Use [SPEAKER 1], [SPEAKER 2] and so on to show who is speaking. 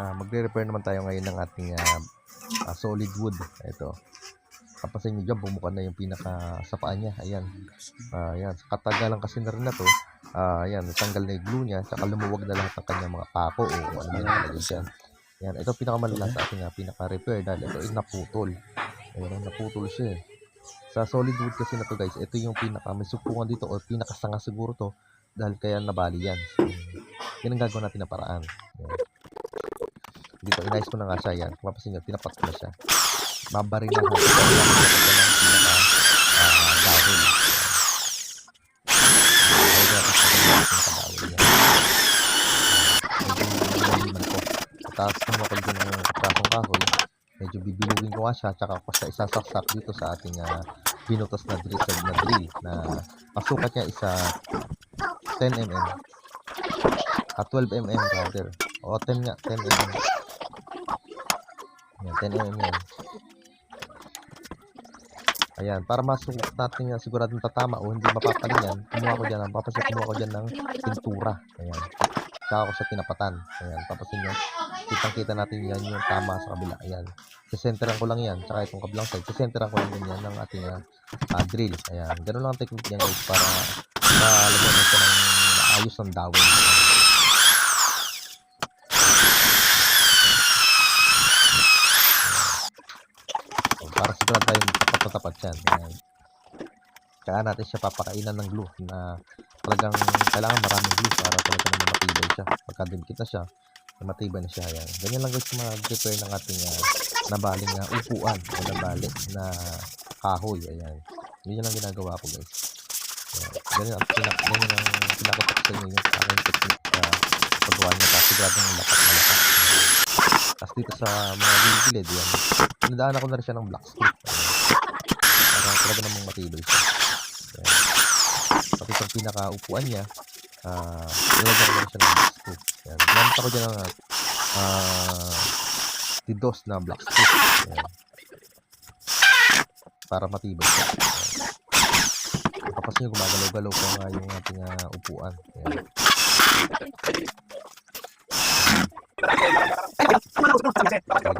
[SPEAKER 1] Ah, magre-repair naman tayo ngayon ng ating ah, ah, solid wood. Ito. Kapasin nyo dyan, bumuka na yung pinaka sa paa niya. Ayan. Ah, ayan. Katagalan kasi na rin na to. Ah, ayan. Natanggal na yung glue niya. Tsaka lumuwag na lahat ng kanyang mga pako o ano man yung nalagay dyan. Ayan. Ito pinakamalala sa ating ah, pinaka-repair dahil ito ay naputol. Ayan. Naputol siya eh. Sa solid wood kasi na to guys, ito yung pinaka may supungan dito o pinakasanga siguro to dahil kaya nabali yan. So, yan ang gagawin natin na paraan. Ayan dito inayos ko na nga siya yan. Mapasin nyo tinapat ko na siya. Babaril na natin ito lang gawin ay dapat sa kanya pinakadawin din ang katakong kahoy medyo bibilugin ko nga siya tsaka ko siya isasaksak dito sa ating uh, binutas na drill na drill na pasukat niya isa 10mm at ah, 12mm rather o 10 nga 10mm 10mm. Ayan, para masukot natin yan, siguradong tatama o hindi mapapaling yan, kumuha ko dyan, papasin kumuha ko dyan ng pintura. Ayan. Saka ko siya tinapatan. Ayan, papasin yan. Kitang-kita natin yan yung tama sa kabila. Ayan. Sisenteran ko lang yan, tsaka itong kabilang side. Sisenteran ko lang yan ng ating uh, drill. Ayan, ganun lang ang technique yan guys para malagyan uh, natin ng ayos ng dawin. Ayan. Para sigurado tayong tapat-tapat yan. Ayan. Natin siya papakainan ng glue na talagang kailangan maraming glue para talaga naman matibay siya. Pagka dumikit na siya, matibay na siya. Ayan. Ganyan lang guys yung mga prepare ng ating uh, nabaling na upuan o nabali na kahoy. Ayan. Yun lang ginagawa ko guys. Ganyan ang pinak ganyan ang pinakatak sa inyo yung aking technique uh, paggawa niya kasi siguradong lapat na lapat. Tapos dito sa mga gilid yan, pinadaan ako na rin siya ng black. Ayan. Para talaga namang matibay siya. Ayan. Pati pinakaupuan niya, ah, nilagyan ko rin siya ng black strip. Ayan. Ginamit ako dyan ng ah, tidos na black strip. Ayan. Para matibay siya. Ayan. Kapag nyo gumagalaw-galaw pa nga yung ating ah, upuan. Ayan. Tapos. Ayan.